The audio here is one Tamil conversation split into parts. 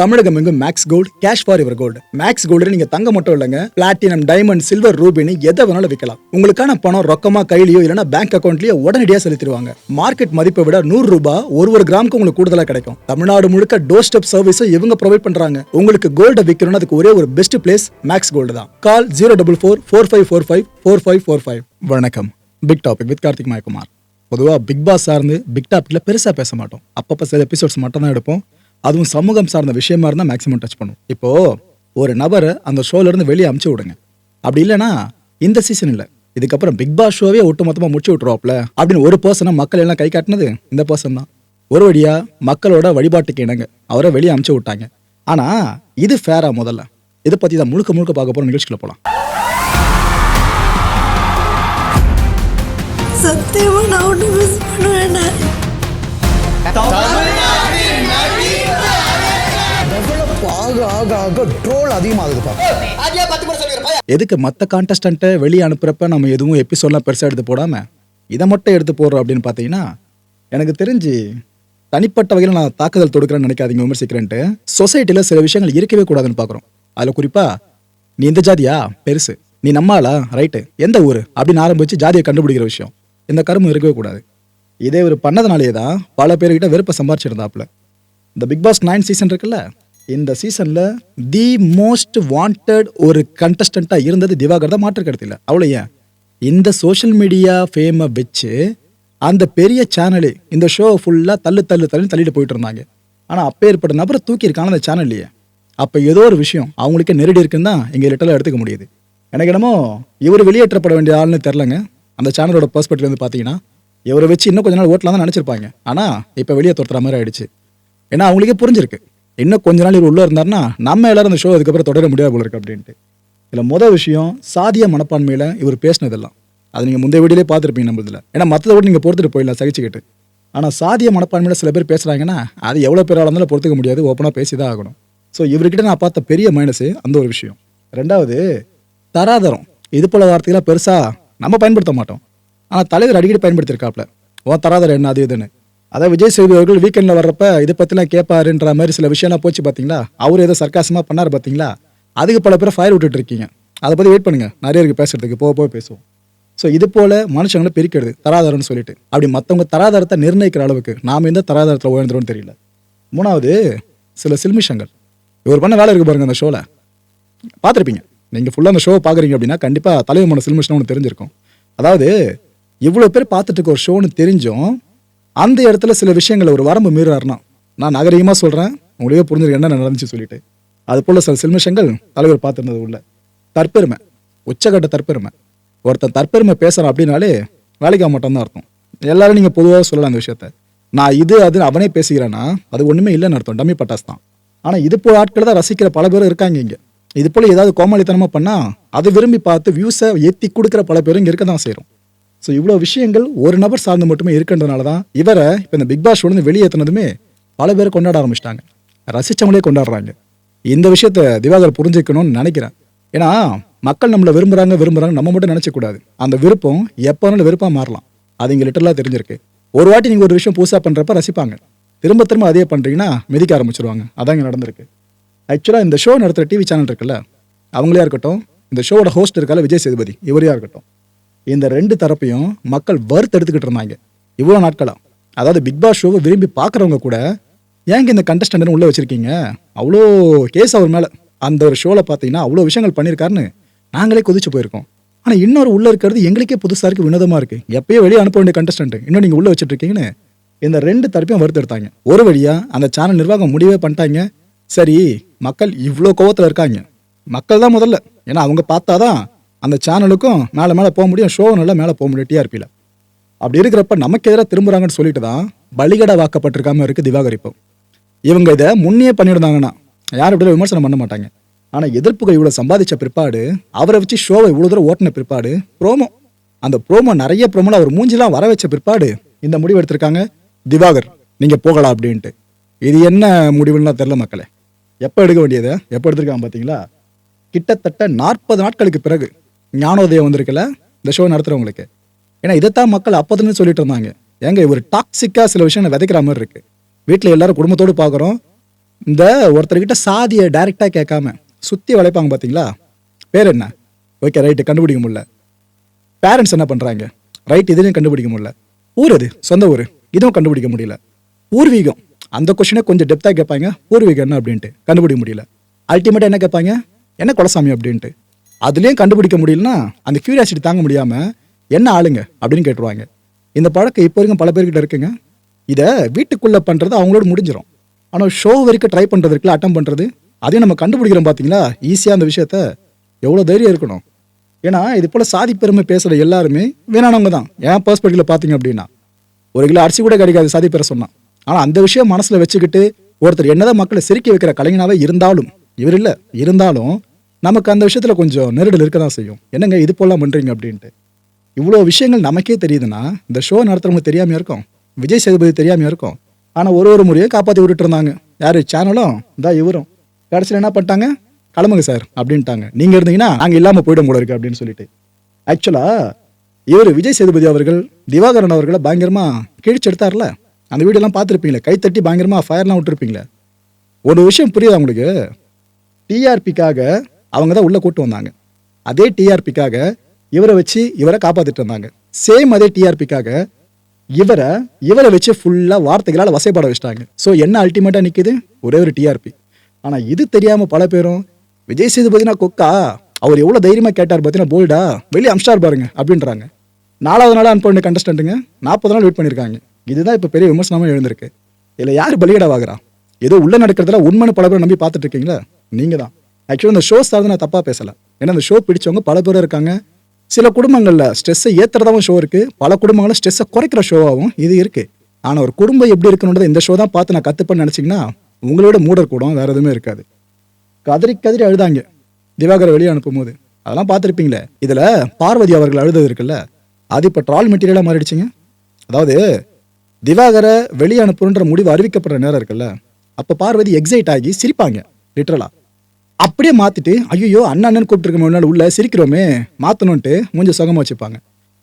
தமிழகம் எங்கும் Max Gold cash for your gold Max Gold நீங்க தங்க மட்டும் இல்லைங்க. பிளாட்டினம் டைமண்ட் சில்வர் ரூபினி எதை வேணாலும் விற்கலாம் உங்களுக்கான பணம் ரொக்கமா கையிலயோ இல்லைன்னா பேங்க் அக்கௌண்ட்லயோ உடனடியாக செலுத்திடுவாங்க. மார்க்கெட் மதிப்பை விட நூறு ரூபாய் ஒரு ஒரு கிராமுக்கு உங்களுக்கு கூடுதலா கிடைக்கும். தமிழ்நாடு முழுக்க டோர் ஸ்டெப் சர்வீஸும் இவங்க ப்ரொவைட் பண்றாங்க. உங்களுக்கு கோல்ட விற்கணும்னு அதுக்கு ஒரே ஒரு பெஸ்ட் பிளேஸ் மேக்ஸ் கோல்டு தான். Call zero double four four five four five four five four five வணக்கம். Big topic with Karthik Mayakumar பொதுவாக பிக் பாஸ் சார்ந்து பிக் டாபிக்ல பெருசாக பேச மாட்டோம். அப்பப்போ சில எபிசோட்ஸ் மட்டும் தான் எடுப்போம். அதுவும் சமூகம் சார்ந்த விஷயமா இருந்தால் மேக்ஸிமம் டச் பண்ணும். இப்போ ஒரு நபரை அந்த ஷோல இருந்து வெளியே அமுச்சு விடுங்க. அப்படி இல்லைன்னா இந்த சீசன் இல்லை. இதுக்கப்புறம் பிக் பாஸ் ஷோவே ஒட்டுமொத்தமாக முடிச்சு விட்டுருவாப்ல. அப்படின்னு ஒரு பர்சனை மக்கள் எல்லாம் கை காட்டினது இந்த பர்சன் தான். ஒரு வழியா மக்களோட வழிபாட்டுக்கு இணங்க அவரை வெளியே அமுச்சு விட்டாங்க. ஆனா இது ஃபேரா முதல்ல. இதை பத்தி தான் முழுக்க முழுக்க பார்க்க போற நிகழ்ச்சிக்குள்ள போலாம். சத்தியமா நான் ஒன்று மிஸ் பண்ணுவேன் ஆக ஆக ஆக ட்ரோல் அதிகமாகுதுப்பா எதுக்கு மற்ற கான்டெஸ்டண்ட்டை வெளியே அனுப்புறப்ப நம்ம எதுவும் எபிசோட்லாம் பெருசாக எடுத்து போடாம இதை மட்டும் எடுத்து போடுறோம் அப்படின்னு பார்த்தீங்கன்னா எனக்கு தெரிஞ்சு தனிப்பட்ட வகையில் நான் தாக்குதல் தொடுக்கிறேன்னு நினைக்காதீங்க விமர்சிக்கிறேன்ட்டு. சொசைட்டியில் சில விஷயங்கள் இருக்கவே கூடாதுன்னு பார்க்குறோம். அதில் குறிப்பாக நீ இந்த ஜாதியா? பெருசு. நீ நம்மாளா ரைட்டு எந்த ஊர்? அப்படின்னு ஆரம்பிச்சு ஜாதியை கண்டுபிடிக்கிற விஷயம். இந்த கருமம் இருக்கவே கூடாது. இதே இவர் பண்ணதுனாலே தான் பல பேர்கிட்ட வெறுப்பை சம்பாரிச்சிருந்தாப்புல. இந்த பிக் பாஸ் நைன் சீசன் இருக்குல்ல இந்த சீசன்ல தி மோஸ்ட் வாண்டட் ஒரு கண்டஸ்டண்டா இருந்தது திவாகர் தான் மாற்று கருத்து அவ்வளோ ஏன்? இந்த சோஷியல் மீடியா ஃபேமை வச்சு அந்த பெரிய சேனலு இந்த ஷோ ஃபுல்லாக தள்ளு தள்ளு தள்ளு தள்ளிட்டு போயிட்டு இருந்தாங்க. ஆனால் அப்பேற்பட்ட நபரை தூக்கியிருக்காங்க அந்த சேனல்லையே அப்போ ஏதோ ஒரு விஷயம் அவங்களுக்கே நெருடி இருக்குன்னு தான் எங்கள் லிட்டரில் எடுத்துக்க முடியுது. எனக்கு என்னமோ இவர் வெளியேற்றப்பட வேண்டிய ஆள்னு தெரிலங்க அந்த சேனலோட பர்ஸ்பெக்டிவ் வந்து பார்த்தீங்கன்னா இவரை வச்சு இன்னும் கொஞ்ச நாள் ஓட்டலாம் தான் நினச்சிருப்பாங்க. ஆனால் இப்போ வெளியே துரத்துற மாதிரி ஆயிடுச்சு. ஏன்னா அவங்களுக்கே புரிஞ்சிருக்கு. இன்னும் கொஞ்ச நாள் இவர் உள்ளே இருந்தாருன்னா நம்ம எல்லாரும் அந்த ஷோ அதுக்கப்புறம் தொடர முடியாது போல இருக்கு அப்படின்ட்டு. இதில் முதல் விஷயம் சாதிய மனப்பான்மையில் இவர் பேசினதெல்லாம். அது நீங்கள் முந்தைய வீடியோலே பார்த்துருப்பீங்க நம்மளதுல ஏன்னா மற்றதை விட நீங்கள் பொறுத்துட்டு போயிடலாம் சகிச்சுக்கிட்டு. ஆனால் சாதிய மனப்பான்மையில் சில பேர் பேசுகிறாங்கன்னா அது எவ்வளோ பேராக இருந்தாலும் பொறுத்துக்க முடியாது ஓப்பனாக பேசி தான் ஆகணும். ஸோ இவர்கிட்ட நான் பார்த்த பெரிய மைனஸு அந்த ஒரு விஷயம். ரெண்டாவது தராதரம். இது போல வார்த்தைகளாக பெருசாக நம்ம பயன்படுத்த மாட்டோம். ஆனால் தலைவர் அடிக்கடி பயன்படுத்தியிருக்காப்ல ஓ தராதரம் என்ன? அது இதுன்னு அதான் விஜய் சேதுபதி அவர்கள் வீக்கெண்டில் வர்றப்ப இதை பற்றிலாம் கேட்பாருன்ற மாதிரி சில விஷயம்லாம் போச்சு பார்த்தீங்களா அவர் ஏதோ சர்க்காசமாக பண்ணார் பார்த்தீங்களா அதுக்கு பல பேர் ஃபயர் விட்டுட்டு இருக்கீங்க. அதை பற்றி வெயிட் பண்ணுங்க. நிறைய இருக்கு பேசுறதுக்கு போக போக பேசுவோம். ஸோ இது போல மனுஷங்களை பிரிக்கிறது தராதரம்னு சொல்லிட்டு. அப்படி மற்றவங்க தராதரத்தை நிர்ணயிக்கிற அளவுக்கு நாம் எந்த தராதரத்தில் உயர்ந்துடும் தெரியல. மூணாவது சில சில்மிஷங்கள். இவர் பண்ண வேலை இருக்கு பாருங்க அந்த ஷோவில் பார்த்துருப்பீங்க. நீங்கள் ஃபுல்லாக அந்த ஷோவை பார்க்குறீங்க அப்படின்னா கண்டிப்பாக தலைவமான சில்மிஷன் ஒன்று தெரிஞ்சிருக்கும். அதாவது இவ்வளோ பேர் பார்த்துட்டு இருக்க ஒரு ஷோன்னு தெரிஞ்சும் அந்த இடத்துல சில விஷயங்களை ஒரு வரம்பு மீறாருனா நான் நகரீகமாக சொல்கிறேன் உங்களுக்கே புரிஞ்சிருக்கு என்ன நடந்துச்சு சொல்லிட்டு. அது போல் சில சில்மிஷங்கள் தலைவர் பார்த்துருந்தது உள்ள. தற்பெருமை உச்சகட்ட தற்பெருமை. ஒருத்தன் தற்பெருமை பேசுகிறான் அப்படின்னாலே வேலைக்கு மட்டும்தான் தான் அர்த்தம். எல்லாரும் நீங்கள் பொதுவாக சொல்லலாம் அந்த விஷயத்த. நான் இது அது அவனே பேசுகிறேன்னா அது ஒன்றுமே இல்லைன்னு அர்த்தம். டம்மி பட்டாஸ் தான். ஆனால் இது போல் ஆட்களை தான் ரசிக்கிற பல பேரும் இருக்காங்க இங்கே. இது போல் ஏதாவது கோமாளித்தனமாக பண்ணால் அதை விரும்பி பார்த்து வியூஸை ஏற்றி கொடுக்குற பல பேரும் இங்கே இருக்க தான் செய்கிறோம் ஸோ இவ்வளோ விஷயங்கள் ஒரு நபர் சார்ந்து மட்டுமே இருக்கின்றனால தான் இவரை இப்போ இந்த பிக் பாஸ் வந்து வெளியேற்றினதுமே பல பேர் கொண்டாட ஆரம்பிச்சிட்டாங்க. ரசித்தவங்களே கொண்டாடுறாங்க. இந்த விஷயத்த திவாகர் புரிஞ்சுக்கணும்னு நினைக்கிறேன். ஏன்னா மக்கள் நம்மளை விரும்புகிறாங்க விரும்புகிறாங்க நம்ம மட்டும் நினச்சக்கூடாது. அந்த விருப்பம் எப்போ வேணாலும் விருப்பம் மாறலாம். அது இங்கே லிட்டரலாக தெரிஞ்சிருக்கு. ஒரு வாட்டி நீங்கள் ஒரு விஷயம் புதுசாக பண்ணுறப்ப ரசிப்பாங்க. திரும்ப திரும்ப அதே பண்ணுறீங்கன்னா மிதிக்க ஆரம்பிச்சிருவாங்க. அதான் இங்கே நடந்திருக்கு. ஆக்சுவலாக இந்த ஷோ நடத்துகிற டிவி சேனல் இருக்குல்ல அவங்களே இருக்கட்டும் இந்த ஷோவோட ஹோஸ்ட் இருக்கால விஜய் சேதுபதி இவரையா இருக்கட்டும். இந்த ரெண்டு தரப்பையும் மக்கள் வறுத்தெடுத்துக்கிட்டு இருந்தாங்க. இவ்வளோ நாட்களாக அதாவது பிக் பாஸ் ஷோவை விரும்பி பார்க்குறவங்க கூட ஏங்க இந்த கண்டஸ்டன்ட்னு உள்ளே வச்சுருக்கீங்க? அவ்வளோ கேஸ் அவர் மேலே. அந்த ஒரு ஷோவில் பார்த்தீங்கன்னா அவ்வளோ விஷயங்கள் பண்ணியிருக்காருன்னு நாங்களே கொதிச்சு போயிருக்கோம். ஆனால் இன்னொரு உள்ளே இருக்கிறது எங்களுக்கே புதுசாக இருக்குது வினோதமாக இருக்குது எப்பயோ வெளியே அனுப்ப வேண்டிய கண்டஸ்டன்ட் இன்னும் நீங்கள் உள்ளே வச்சுட்டுருக்கீங்கன்னு இந்த ரெண்டு தரப்பையும் வறுத்தெடுத்தாங்க. ஒரு வழியாக அந்த சேனல் நிர்வாகம் முடிவே பண்ணிட்டாங்க. சரி மக்கள் இவ்வளோ கோவத்தில் இருக்காங்க. மக்கள் தான் முதல்ல. ஏன்னா அவங்க பார்த்தாதான் அந்த சேனலுக்கும் மேலே மேலே போக முடியும் ஷோ நல்லா மேலே போக முடியும் டிஆர்பியில் அப்படி இருக்கிறப்ப நமக்கு எதிராக திரும்புகிறாங்கன்னு சொல்லிட்டு தான் பலிகடை வாக்கப்பட்டிருக்காம இருக்குது திவாகர் இவங்க இதை முன்னே பண்ணியிருந்தாங்கன்னா யாரும் இப்படி விமர்சனம் பண்ண மாட்டாங்க. ஆனால் எதிர்ப்புகள் இவ்வளோ சம்பாதிச்ச பிற்பாடு அவரை வச்சு ஷோவை இவ்வளோ தூரம் ஓட்டின பிற்பாடு ப்ரோமோ அந்த ப்ரோமோ நிறைய ப்ரோமோல அவர் மூஞ்சிலாம் வர வச்ச பிற்பாடு இந்த முடிவு எடுத்திருக்காங்க திவாகர். நீங்கள் போகலாம் அப்படின்ட்டு. இது என்ன முடிவுன்னா தெரில மக்களே. எப்போ எடுக்க வேண்டியதை? எப்போ எடுத்திருக்காங்க பார்த்தீங்களா கிட்டத்தட்ட நாற்பது நாட்களுக்கு பிறகு ஞானோதயம் வந்திருக்குல்ல? இந்த ஷோ நடத்துகிறவங்களுக்கு ஏன்னா இதைத்தான் மக்கள் அப்போதுன்னு சொல்லிட்டு இருந்தாங்க. ஏங்க ஒரு டாக்ஸிக்காக சில விஷயம் விதைக்கிற மாதிரி இருக்கு. வீட்டில் எல்லாரும் குடும்பத்தோடு பார்க்குறோம். இந்த ஒருத்தர்கிட்ட சாதியை டைரெக்டாக கேட்காம சுற்றி வளைப்பாங்க பார்த்தீங்களா? பேர் என்ன? ஓகே ரைட்டு கண்டுபிடிக்க முடியல. பேரண்ட்ஸ் என்ன பண்ணுறாங்க ரைட் இதுலையும் கண்டுபிடிக்க முடியல. ஊர் அது சொந்த ஊர். இதுவும் கண்டுபிடிக்க முடியல. பூர்வீகம். அந்த கொஷினை கொஞ்சம் டெப்த்தாக கேட்பாங்க. பூர்வீகம் என்ன அப்படின்ட்டு. கண்டுபிடிக்க முடியல. அல்டிமேட்டாக என்ன கேட்பாங்க? என்ன குலசாமி அப்படின்ட்டு. அதுலேயும் கண்டுபிடிக்க முடியலன்னா அந்த கியூரியாசிட்டி தாங்க முடியாமல் என்ன ஆளுங்க? அப்படின்னு கேட்டுருவாங்க. இந்த பழக்கம் இப்போ வரைக்கும் பல பேர்கிட்ட இருக்குங்க. இதை வீட்டுக்குள்ளே பண்ணுறது அவங்களோட முடிஞ்சிடும் ஆனால் ஷோ வரைக்கும் ட்ரை பண்ணுறது இருக்குல்ல அட்டம் பண்ணுறது அதையும் நம்ம கண்டுபிடிக்கிறோம் பார்த்தீங்களா ஈஸியாக அந்த விஷயத்த எவ்வளோ தைரியம் இருக்கணும்? ஏன்னா இது போல் சாதி பெருமை பேசுகிற எல்லாருமே வேணானவங்க தான். ஏன் பர்ஸ்பெக்டிவில் பார்த்தீங்க அப்படின்னா. ஒரு கிலோ அரிசி கூட கிடைக்காது சாதி பெற சொன்னான் ஆனால் அந்த விஷயம் மனசில் வச்சுக்கிட்டு ஒருத்தர் என்னதான் மக்களை சிரிக்க வைக்கிற கலைஞனாவே இருந்தாலும் இவர் இல்லை இருந்தாலும் நமக்கு அந்த விஷயத்தில் கொஞ்சம் நெருடல் இருக்க தான் செய்யும். என்னங்க இது போலாம் பண்ணுறீங்க அப்படின்ட்டு. இவ்வளோ விஷயங்கள் நமக்கே தெரியுதுன்னா இந்த ஷோ நடத்துகிறவங்க தெரியாமல் இருக்கும். விஜய் சேதுபதி தெரியாமல் இருக்கும். ஆனால் ஒரு ஒரு முறையை காப்பாற்றி விட்டுட்டு இருந்தாங்க. யார்? சேனலும் தான் இவரும். கடைசியில் என்ன பண்ணிட்டாங்க? கிளம்புங்க சார் அப்படின்ட்டாங்க. நீங்கள் இருந்தீங்கன்னா நாங்கள் இல்லாமல் போயிடும் கூட இருக்கு அப்படின்னு சொல்லிட்டு. ஆக்சுவலாக இவர் விஜய் சேதுபதி அவர்கள் திவாகரன் அவர்களை பயங்கரமாக கிழிச்சு எடுத்தார்ல அந்த வீடியோலாம் பார்த்துருப்பீங்களே கைத்தட்டி பயங்கரமாக ஃபயர்லாம் விட்டுருப்பீங்களே. ஒரு விஷயம் புரியுது உங்களுக்கு? டிஆர்பிக்காக அவங்க தான் உள்ளே கூட்டு வந்தாங்க. அதே டிஆர்பிக்காக இவரை வச்சு இவரை காப்பாத்திட்டு இருந்தாங்க. சேம் அதே டிஆர்பிக்காக இவரை இவரை வச்சு ஃபுல்லாக வார்த்தைகளால் வசைப்பாட வச்சிட்டாங்க. ஸோ என்ன அல்டிமேட்டாக நிற்குது ஒரே ஒரு டிஆர்பி ஆனால் இது தெரியாமல் பல பேரும் விஜய் சேதுபதினா கொக்கா? அவர் எவ்வளோ தைரியமாக கேட்டார் பார்த்தீங்கன்னா போல்டா? வெளியே அம்ஸ்டார் பாருங்க அப்படின்றாங்க. நாலாவது நாள் அனுப்ப கண்டஸ்டண்ட்டுங்க கண்டஸ்டன்ட்டுங்க நாற்பது நாள் வெயிட் பண்ணியிருக்காங்க இதுதான் இப்போ பெரிய விமர்சனமாக எழுந்திருக்கு. இதில் யார் பலியிடவாகிறா ஏதோ உள்ள நடக்கிறதுல உண்மைன்னு பல பேர் நம்பி பார்த்துட்டு இருக்கீங்களா? நீங்கள் தான் ஆக்சுவலாக இந்த ஷோ சார்ந்து நான் தப்பாக பேசலை. ஏன்னா அந்த ஷோ பிடிச்சவங்க பல பேர் இருக்காங்க. சில குடும்பங்களில் ஸ்ட்ரெஸ்ஸை ஏற்றுறதாவும் ஷோ இருக்குது பல குடும்பங்களில் ஸ்ட்ரெஸ்ஸை குறைக்கிற ஷோவாகவும் இது இருக்குது ஆனால் ஒரு குடும்பம் எப்படி இருக்கணுன்றதை இந்த ஷோ தான் பார்த்து நான் கற்றுப்பேன்னு நினச்சிங்கன்னா உங்களோட மூடர் கூடம் வேறு எதுவுமே இருக்காது. கதறி கதறி அழுதாங்க. திவாகரை வெளியே அனுப்பும்போது. அதெல்லாம் பார்த்துருப்பீங்களே. இதில் பார்வதி அவர்கள் அழுதது இருக்குல்ல. அது இப்போ ட்ரால் மெட்டீரியலாக மாறிடுச்சிங்க. அதாவது திவாகரை வெளியே அனுப்புன்ற முடிவு அறிவிக்கப்படுற நேரம் இருக்குல்ல. அப்போ பார்வதி எக்ஸைட் ஆகி சிரிப்பாங்க லிட்ரலா அப்படியே மாத்திட்டு ஐயோ அண்ணா அண்ணன் கூப்பிட்டுருக்க முன்னாடி உள்ள சிரிக்கிறோமே மாற்றணுன்ட்டு மூஞ்ச சுகமாக வச்சுப்பாங்க.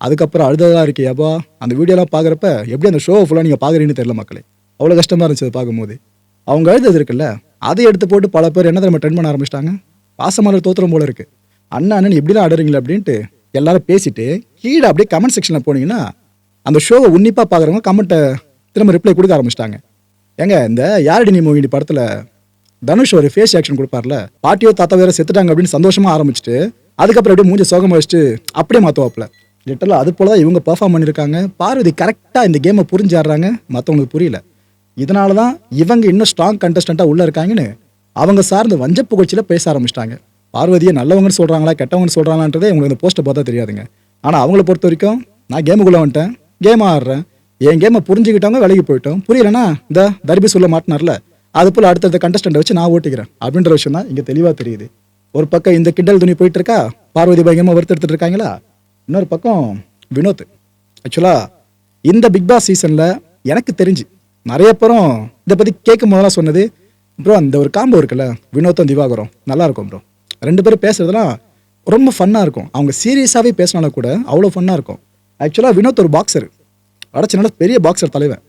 அதுக்கப்புறம் அழுததாக இருக்கு ஏப்பா அந்த வீடியோலாம் பார்க்குறப்ப எப்படி அந்த ஷோ ஃபுல்லாக நீங்கள் பார்க்குறீங்கன்னு தெரியல மக்களே. அவ்வளோ கஷ்டமாக இருந்துச்சு அதை பார்க்கும்போது அவங்க அழுதது இருக்குல்ல அதை எடுத்து போட்டு பல பேர் என்ன தெரியுமா ட்ரெண்ட் பண்ண ஆரம்பிச்சிட்டாங்க? பாசமலர் தோத்திரம் போல இருக்கு. அண்ணா அண்ணன் இப்படிலாம் ஆடுறீங்களா அப்படின்ட்டு எல்லாரும் பேசிட்டு கீழே அப்படியே கமெண்ட் செக்ஷனில் போனீங்கன்னா அந்த ஷோவை உன்னிப்பாக பார்க்குறவங்க கமெண்ட்டை திரும்ப ரிப்ளை கொடுக்க ஆரம்பிச்சிட்டாங்க. ஏங்க இந்த யாரடி நீ மூவிடி படத்தில் தனுஷ் ஒரு ஃபேஸ் ஆக்ஷன் கொடுப்பார்ல? பாட்டியோ தாத்தா வேற செத்துட்டாங்க அப்படின்னு சந்தோஷமா ஆரம்பிச்சுட்டு அதுக்கப்புறம் அப்படியே மூஞ்ச சோகம் வச்சுட்டு அப்படியே மாற்றுவாப்ல லிட்டரலா அது போல தான் இவங்க பெர்ஃபார்ம் பண்ணியிருக்காங்க. பார்வதி கரெக்டாக இந்த கேமை புரிஞ்சாடுறாங்க மற்றவங்களுக்கு புரியல. இதனால தான் இவங்க இன்னும் ஸ்ட்ராங் கண்டஸ்டண்ட்டாக உள்ளே இருக்காங்கன்னு அவங்க சார்ந்த வஞ்ச புகழ்ச்சியில் பேச ஆரம்பிச்சிட்டாங்க. பார்வதியை நல்லவங்கன்னு சொல்கிறாங்களா கெட்டவங்கன்னு சொல்கிறாங்கன்றதே உங்களுக்கு இந்த போஸ்ட்டை பார்த்தா தெரியாதுங்க. ஆனால் அவங்கள பொறுத்த வரைக்கும் நான் கேமுக்குள்ளே வந்துட்டேன் கேம் ஆடுறேன். என் கேமை புரிஞ்சுக்கிட்டவங்க விலகி போயிட்டோம். புரியலன்னா இந்த தர்பி சொல்ல மாட்டினார்ல. அது போல் அடுத்தடுத்த கண்டஸ்டண்ட்டை வச்சு நான் ஓட்டிக்கிறேன். அப்படின்ற விஷயம் தான் இங்கே தெளிவாக தெரியுது. ஒரு பக்கம் இந்த கிண்டல் துணி போயிட்டு இருக்கா? பார்வதி பயங்கரமாக வறுத்தெடுத்துட்டு இருக்காங்களா? இன்னொரு பக்கம் வினோத். ஆக்சுவலாக இந்த பிக் பாஸ் சீசனில் எனக்கு தெரிஞ்சு நிறைய பேரும் இதை பற்றி கேட்கும் போதெல்லாம் சொன்னது ப்ரோ அந்த ஒரு காம்போ இருக்குல்ல வினோத்தும் திவாகரம். நல்லாயிருக்கும் ப்ரோ ரெண்டு பேரும் பேசுகிறதுலாம் ரொம்ப ஃபன்னாக இருக்கும். அவங்க சீரியஸாகவே பேசினாலும் கூட அவ்வளோ ஃபன்னாக இருக்கும். ஆக்சுவலாக வினோத் ஒரு பாக்ஸர் அடைச்ச நல்ல பெரிய பாக்ஸர் தலைவன்.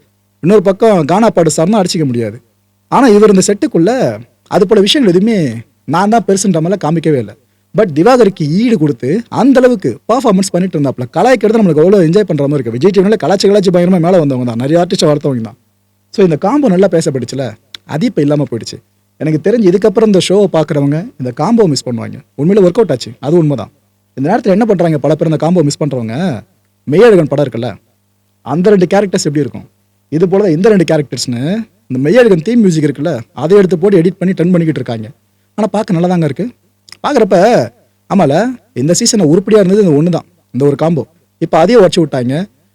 இன்னொரு பக்கம் கானா பாடு சார்னா அடிச்சிக்க முடியாது. ஆனால் இவர் இந்த செட்டுக்குள்ள அது போல விஷயங்கள் எதுவுமே நான் தான் பெருசுன்ற மாதிரிலாம் காமிக்கவே இல்லை. பட் திவாகருக்கு ஈடு கொடுத்து அந்த அளவுக்கு பர்ஃபார்மன்ஸ் பண்ணிட்டு இருந்தாப்ல கலாய்க்கிறது நம்மளுக்கு அவ்வளோ என்ஜாய் பண்ணுற மாதிரி இருக்கு. விஜய் டிவியில் கலாச்சி கலாச்சி பயங்கரமாக மேலே வந்தவங்க தான். நிறைய ஆர்டிஸ்ட் வளர்த்தவங்க தான். ஸோ இந்த காம்போ நல்லா பேசப்பட்டுச்சுல அது இப்போ இல்லாமல் போயிடுச்சு. எனக்கு தெரிஞ்சு இதுக்கப்புறம் இந்த ஷோவை பார்க்குறவங்க இந்த காம்போ மிஸ் பண்ணுவாங்க. உண்மையில் ஒர்க் அவுட் ஆச்சு. அது உண்மை தான் இந்த நேரத்தில் என்ன பண்ணுறாங்க பல பேர் இந்த காம்போ மிஸ் பண்ணுறவங்க மெய்யழகன் படம் இருக்குல்ல அந்த ரெண்டு கேரக்டர்ஸ் எப்படி இருக்கும்? இது போல தான் இந்த ரெண்டு கேரக்டர்ஸ்னு இந்த மெய்யழகன் தீம் மியூசிக் இருக்குல்ல அதை எடுத்து போட்டு எடிட் பண்ணி டர்ன் பண்ணிக்கிட்டு இருக்காங்க. ஆனால் பார்க்க நல்லா தாங்க இருக்கு. பார்க்குறப்ப ஆமால இந்த சீசனை உருப்படியாக இருந்தது இந்த ஒன்று தான் இந்த ஒரு காம்போ இப்போ அதையே உடச்சி விட்டாங்க.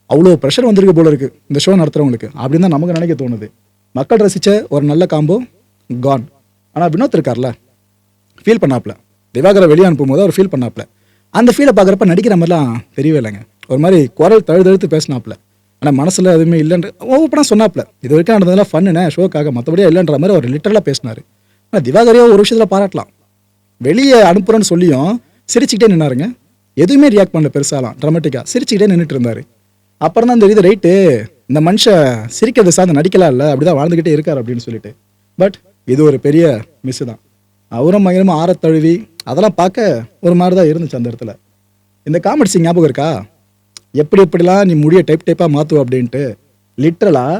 அவ்வளோ ப்ரெஷர் வந்திருக்கு போல இருக்கு இந்த ஷோ நடத்துகிறவங்களுக்கு அப்படின்னு தான் நமக்கு நினைக்க தோணுது. மக்கள் ரசித்த ஒரு நல்ல காம்போ கான் ஆனால் வினோத் இருக்கார்ல ஃபீல் பண்ணாப்ல. திவாகரை வெளியே அனுப்பும்போது அவர் ஃபீல் பண்ணாப்ல. அந்த ஃபீலை பார்க்குறப்ப நடிக்கிற மாதிரிலாம் தெரியவே இல்லைங்க. ஒரு மாதிரி குரல் தழுதழுத்து பேசினாப்ல. ஆனால் மனசில் எதுவுமே இல்லைன்ற ஓப்பனாக சொன்னாப்ல இது வரைக்கும் நடந்ததெல்லாம் ஃபன்னுனே ஷோக்காக மற்றபடியே இல்லைன்ற மாதிரி அவர் லிட்டரலாக பேசினார். ஆனால் திவாகரையோ ஒரு விஷயத்தில் பாராட்டலாம். வெளியே அனுப்புகிறேன்னு சொல்லியும் சிரிச்சுக்கிட்டே நின்னாருங்க. எதுவுமே ரியாக்ட் பண்ணல பெருசாலாம் ட்ரமெட்டிக்காக சிரிச்சுக்கிட்டே நின்றுட்டு இருந்தார். அப்புறம் தான் தெரியுது ரைட்டு இந்த மனுஷன் சிரிக்கிறது சார்ந்து நடிக்கலாம் இல்லை அப்படிதான் வாழ்ந்துக்கிட்டே இருக்கார் அப்படின்னு சொல்லிட்டு. பட் இது ஒரு பெரிய மிஸ் தான். அவரும் பயங்கரமாக ஆற தழுவி அதெல்லாம் பார்க்க ஒரு மாதிரி தான் இருந்துச்சு அந்த இடத்துல. இந்த காமெடி ஞாபகம் இருக்கா? எப்படி எப்படிலாம் நீ முடிய டைப் டைப்பாக மாற்றுவோம் அப்படின்ட்டு லிட்ரலாக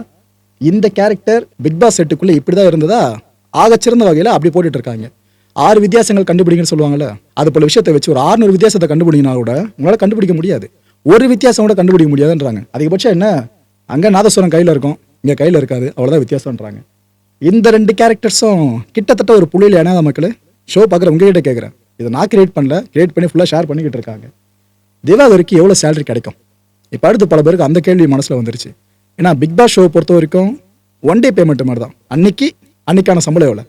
இந்த கேரக்டர் பிக் பாஸ் செட்டுக்குள்ளே இப்படி தான் இருந்ததா ஆகச்சிறந்த வகையில் அப்படி போட்டுட்டு இருக்காங்க. ஆறு வித்தியாசங்கள் கண்டுபிடிங்கன்னு சொல்லுவாங்கல்ல அது போல விஷயத்தை வச்சு ஒரு ஆறுநூறு வித்தியாசத்தை கண்டுபிடிங்கன்னா கூட உங்களால் கண்டுபிடிக்க முடியாது. ஒரு வித்தியாசம் கூட கண்டுபிடிக்க முடியாதுன்றாங்க. அதிகபட்சம் என்ன? அங்கே நாதஸ்வரம் கையில் இருக்கும் இங்கே கையில் இருக்காது அவ்வளோதான் வித்தியாசம்ன்றாங்க. இந்த ரெண்டு கேரக்டர்ஸும் கிட்டத்தட்ட ஒரு புள்ளியில் ஏன்னா மக்கள் ஷோ பார்க்குற உங்ககிட்ட கேட்குறேன் இதை நான் கிரியேட் பண்ணல கிரியேட் பண்ணி ஃபுல்லாக ஷேர் பண்ணிக்கிட்டு இருக்காங்க. திவாகருக்கு எவ்வளோ சேலரி கிடைக்கும்? இப்போ அடுத்து பல பேருக்கு அந்த கேள்வி மனசில் வந்துருச்சு. ஏன்னா பிக் பாஸ் ஷோவை பொறுத்த வரைக்கும் ஒன் டே பேமெண்ட் மாதிரி தான் அன்னைக்கு அன்னைக்கான சம்பளம் எவ்வளோ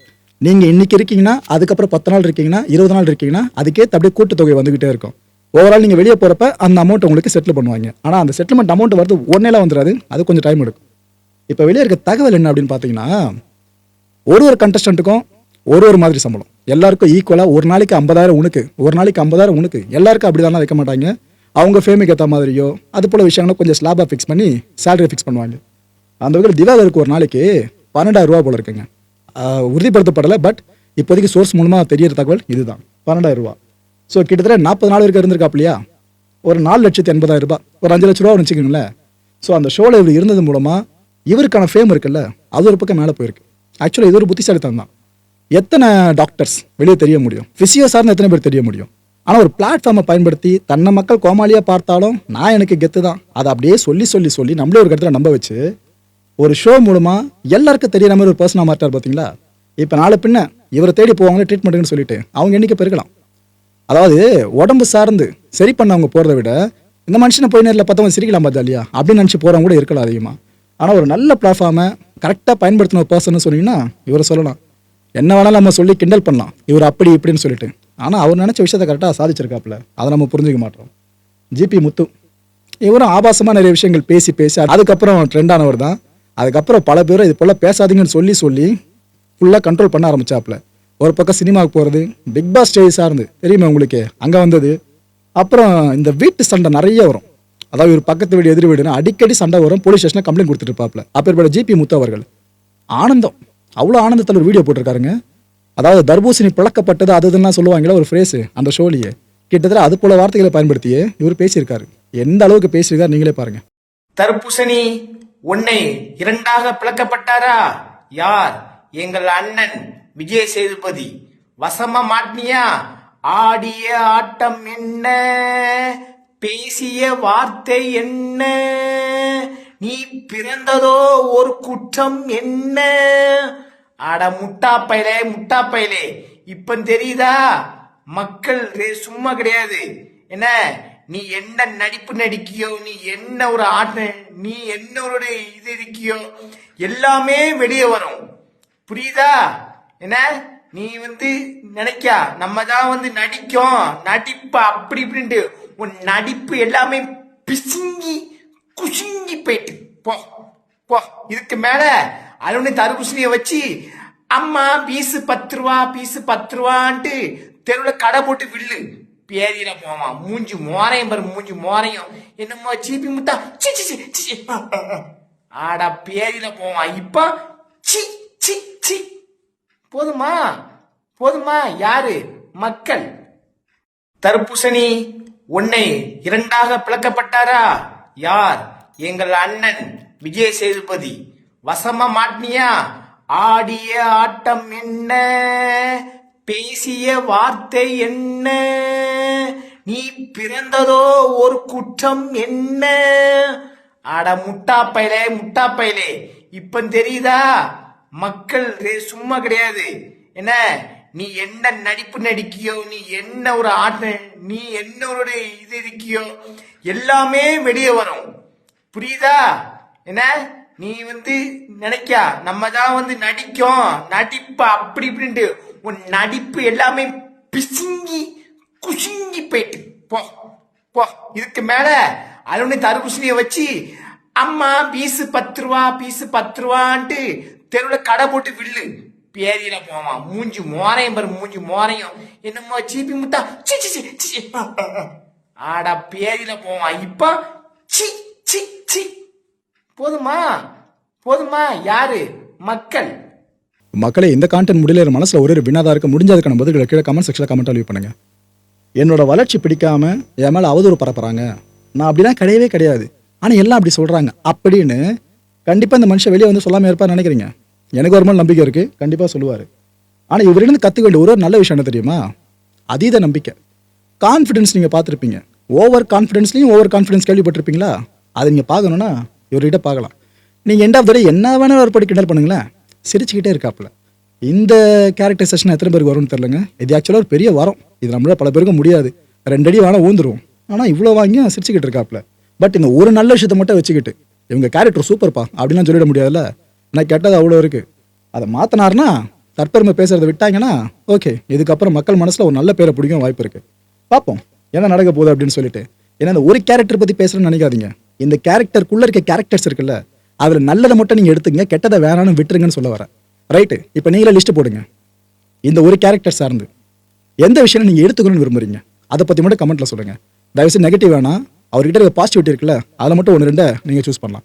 நீங்கள் இன்றைக்கி இருக்கீங்கன்னா அதுக்கப்புறம் பத்து நாள் இருக்கீங்கன்னா இருபது நாள் இருக்கீங்கன்னா அதுக்கேற்ற அப்படியே கூட்டத்தொகை வந்துக்கிட்டே இருக்கும். ஓவரால் நீங்கள் வெளியே போகிறப்ப அந்த அமௌண்ட் உங்களுக்கு செட்டில் பண்ணுவாங்க. ஆனால் அந்த செட்டில்மெண்ட் அமௌண்ட் வரது ஒன்னேலாம் வந்துடாது அது கொஞ்சம் டைம் எடுக்கும். இப்போ வெளியே இருக்க தகவல் என்ன அப்படின்னு பார்த்தீங்கன்னா ஒரு ஒரு கண்டஸ்டண்ட்டுக்கும் ஒரு ஒரு மாதிரி சம்பளம். எல்லாருக்கும் ஈக்குவலாக ஒரு நாளைக்கு ஐம்பதாயிரம் உனக்கு ஒரு நாளைக்கு ஐம்பதாயிரம் உனக்கு. எல்லாருக்கும் அப்படி தானே வைக்க மாட்டாங்க. அவங்க ஃபேமுக்கு ஏற்ற மாதிரியோ அது போல் விஷயங்களும் கொஞ்சம் ஸ்லாபாக ஃபிக்ஸ் பண்ணி சேலரி ஃபிக்ஸ் பண்ணுவாங்க. அந்த வகையில் திவாகருக்கு ஒரு நாளைக்கு பன்னெண்டாயிரம் ரூபா போல் இருக்குங்க. உறுதிப்படுத்தப்படலை பட் இப்போதைக்கு சோர்ஸ் மூலமாக தெரியற தகவல் இதுதான். பன்னெண்டாயிரம் ரூபா ஸோ கிட்டத்தட்ட நாற்பது நாள் வரைக்கும் இருந்திருக்காப்லையா ஒரு நாலு லட்சத்து எண்பதாயிரம் ரூபாய். ஒரு அஞ்சு லட்ச ரூபா வச்சுக்கோங்களேன். ஸோ அந்த ஷோவில் இவர் இருந்தது மூலமாக இவருக்கான ஃபேம் இருக்குல்ல அது ஒரு பக்கம் மேலே போயிருக்கு. ஆக்சுவலாக இது ஒரு புத்திசாலித்தனம் தான் எத்தனை டாக்டர்ஸ் வெளியே தெரிய முடியும்? ஃபிசியோ சார்னு எத்தனை பேர் தெரிய முடியும்? ஆனால் ஒரு பிளாட்ஃபார்மை பயன்படுத்தி தன்னை மக்கள் கோமாளியாக பார்த்தாலும் நான் எனக்கு கெத்து தான். அதை அப்படியே சொல்லி சொல்லி சொல்லி நம்மளே ஒரு இடத்துல நம்ப வச்சு ஒரு ஷோ மூலமாக எல்லாருக்கும் தெரியற மாதிரி ஒரு பர்சனாக மாட்டார் பார்த்தீங்களா இப்போ நாளை பின்ன இவரை தேடி போவாங்களே ட்ரீட்மெண்ட்டுன்னு சொல்லிட்டு அவங்க எண்ணிக்கை பெருகலாம். அதாவது உடம்பு சார்ந்து சரி பண்ணவங்க போகிறத விட இந்த மனுஷனை போய் நேரில் பார்த்தவங்க சிரிக்கலாம் பார்த்தா இல்லையா? அப்படின்னு நினச்சி போகிறவங்க கூட இருக்கலாம் அதிகமாக ஆனால் ஒரு நல்ல பிளாட்ஃபார்மை கரெக்டாக பயன்படுத்தின ஒரு பர்சன் சொன்னீங்கன்னா இவரை சொல்லலாம். என்ன வேணாலும் நம்ம சொல்லி கிண்டல் பண்ணலாம். இவர் அப்படி இப்படின்னு சொல்லிட்டு. ஆனால் அவர் நினச்ச விஷயத்த கரெக்டாக சாதிச்சிருக்காப்புல. அதை நம்ம புரிஞ்சுக்க மாட்டோம். ஜிபி முத்து. இவரும் ஆபாசமாக நிறைய விஷயங்கள் பேசி பேசி அதுக்கப்புறம் ட்ரெண்டானவர் தான். அதுக்கப்புறம் பல பேரும் இது போல் பேசாதீங்கன்னு சொல்லி சொல்லி ஃபுல்லாக கண்ட்ரோல் பண்ண ஆரம்பிச்சாப்புல. ஒரு பக்கம் சினிமாவுக்கு போகிறது பிக் பாஸ் ஸ்டேஜ் சார்ந்து. தெரியுமா உங்களுக்கு? அங்கே வந்தது. அப்புறம் இந்த வீட்டு சண்டை நிறைய வரும். அதாவது ஒரு பக்கத்து வீடு எதிர் வீடுன்னு அடிக்கடி சண்டை வரும். போலீஸ் ஸ்டேஷனில் கம்ப்ளைண்ட் கொடுத்துட்டு இருப்பாப்ல அப்பேற்பட்ட ஜிபி முத்து அவர்கள். ஆனந்தம். அவ்வளோ ஆனந்தத்தில் ஒரு வீடியோ போட்டிருக்காருங்க. அதாவது தர்பூசணி பிளக்கப்பட்டது அது இதுலாம் ஒரு ஃப்ரேஸு அந்த ஷோலியே கிட்டத்தட்ட அது போல வார்த்தைகளை பயன்படுத்தியே இவர் பேசியிருக்காரு. எந்த அளவுக்கு பேசியிருக்காரு நீங்களே பாருங்க. தர்பூசணி உன்னை இரண்டாக பிளக்கப்பட்டாரா? யார்? எங்கள் அண்ணன் விஜய் சேதுபதி. வசம மாட்னியா ஆடிய ஆட்டம் என்ன? பேசிய வார்த்தை என்ன? நீ பிறந்ததோ ஒரு குற்றம் என்ன? அட முட்டாப்பையலே முட்டாப்பையலே. இப்ப தெரியுதா? மக்கள் ரே- சும்மா கிடையாது. என்ன? நீ என்ன நடிப்பு நடிக்கியோ நீ என்ன ஒரு ஆட்ட நீ என்ன ஒரு இது இருக்கியோ எல்லாமே வெளியே வரும். புரியுதா? என்ன? நீ வந்து நினைக்கா நம்ம தான் வந்து நடிக்கும். நடிப்பு அப்படி இப்படின்ட்டு. உன் நடிப்பு எல்லாமே பிசுங்கி குசுங்கி போயிட்டு. போ போ இதுக்கு மேல அலுவலி தர்பூசணியை வச்சு அம்மா பீஸு பத்து ரூபா பீஸு பத்து ரூபான்ட்டு தெருவில் கடை போட்டு வில்லு. பேரியில போவான். மூஞ்சி மோரையும் பாரு மூஞ்சி மோரையும். என்னமோ சீப்பி முத்தா? சி சி சி, ஆடா பேரியில போவான். இப்ப சி சி சி. போதுமா? போதுமா? யாரு? மக்கள். தர்பூசணி உன்னை இரண்டாக பிளக்கப்பட்டாரா? யார்? எங்கள் அண்ணன் விஜய் சேதுபதி வசமா மாட்டினியா ஆடிய ஆட்டம் என்ன? பேசிய வார்த்தை என்ன? நீ பிறந்ததோ ஒரு குற்றம் என்ன? அட முட்டாப்பையலே முட்டாப்பையலே. இப்ப தெரியுதா? மக்கள் சும்மா கிடையாது. என்ன? நீ என்ன நடிப்பு நடிக்கியோ நீ என்ன ஒரு ஆட்ட நீ என்ன ஒரு இது இருக்கியோ எல்லாமே வெளியே வரும். புரியுதா? என்ன? நீ வந்து நினைக்கா நம்ம தான் வந்து நடிக்கும் நடிப்பு அப்படி இப்படின்ட்டு. உன் நடிப்பு எல்லாமே பிசுங்கி குசுங்கி போயிட்டு. போ போ இதுக்கு மேல அலுவலி தர்பூசணிய வச்சு அம்மா பீஸு பத்து ரூபா பீஸு பத்து ரூபான்ட்டு தெருவில் கடை போட்டு வில்லு. பேதியில போவான். மூஞ்சி மோரையும் பாரு மூஞ்சி மோரையும். என்னமோ சீப்பி முத்தா சி சி சி, சி சி. ஆடா பேதியில போவான். இப்ப சி சி சி. போதுமா? போதுமா? யாரு? மக்கள். மக்களே இந்த கான்டென்ட் முடியல மனசில் ஒரே ஒரு வினாதான் இருக்க. முடிஞ்சதுக்கான பதில்களை கீழே கமெண்ட் செக்ஷனில் கமெண்ட் லீவ் பண்ணுங்க. என்னோட வளர்ச்சி பிடிக்காம என் மேலே அவதூறு பரப்புறாங்க. நான் அப்படிலாம் கிடையவே கிடையாது. ஆனால் எல்லாம் அப்படி சொல்கிறாங்க அப்படின்னு கண்டிப்பாக இந்த மனுஷன் வெளியே வந்து சொல்லாமல் இருப்பார் நினைக்கிறீங்க? எனக்கு ஒரு மாதிரி நம்பிக்கை இருக்குது கண்டிப்பாக சொல்லுவார். ஆனால் இவரிலிருந்து கற்றுக்க வேண்டிய ஒரு ஒரு நல்ல விஷயம் என்ன தெரியுமா? அதீத நம்பிக்கை. கான்ஃபிடென்ஸ் நீங்கள் பார்த்துருப்பீங்க. ஓவர் கான்ஃபிடன்ஸ்லையும் ஓவர் கான்ஃபிடென்ஸ் கேள்விப்பட்டிருப்பீங்களா? அதை நீங்கள் பார்க்கணுன்னா இவர்கிட்ட பார்க்கலாம். நீங்கள் எண்ட் ஆஃப் த டே என்ன வேணாலும் ஒரு படி கிண்டல் பண்ணுங்களேன். சிரிச்சுக்கிட்டே இருக்காப்புல. இந்த கேரக்டர் செஷன் எத்தனை பேருக்கு வரும்னு தெரிலங்க இது ஆக்சுவலாக ஒரு பெரிய வரம். இது நம்மளால் பல பேருக்கு முடியாது. ரெண்டடி வேணால் ஊந்துருவோம் ஆனால் இவ்வளோ வாங்கியும் சிரிச்சுக்கிட்டு இருக்காப்புல. பட் இந்த ஒரு நல்ல விஷயத்தை மட்டும் வச்சுக்கிட்டு இவங்க கேரக்டர் சூப்பர்ப்பா அப்படிலாம் சொல்லிட முடியாதுல்ல? நான் கேட்டது அவ்வளோ இருக்குது அதை மாற்றினார்னா தற்பெருமை பேசுறதை விட்டாங்கன்னா ஓகே இதுக்கப்புறம் மக்கள் மனசில் ஒரு நல்ல பேரை பிடிக்கும் வாய்ப்பு இருக்குது பார்ப்போம் என்ன நடக்க போகுது அப்படின்னு சொல்லிட்டு. ஏன்னா இந்த ஒரு கேரக்டர் பற்றி பேசுகிறேன்னு நினைக்காதீங்க. இந்த கேரக்டருக்குள்ளே இருக்க கேரக்டர்ஸ் இருக்குல்ல அதில் நல்லதை மட்டும் நீங்கள் எடுத்துங்க கெட்டதை வேணான்னு விட்டுருங்கன்னு சொல்ல வரேன். ரைட்டு இப்போ நீங்களே லிஸ்ட் போடுங்க. இந்த ஒரு கேரக்டர் சார்ந்து எந்த விஷயம் நீங்கள் எடுத்துக்கணும்னு விரும்புறீங்க? அதை பற்றி மட்டும் கமெண்ட்டில் சொல்லுங்கள் தயவுசெய்து நெகட்டிவ் வேணாம். அவர்கிட்ட இருக்க பாசிட்டிவிட்டி இருக்குல்ல அதை மட்டும் ஒன்று ரெண்டை நீங்கள் சூஸ் பண்ணலாம்.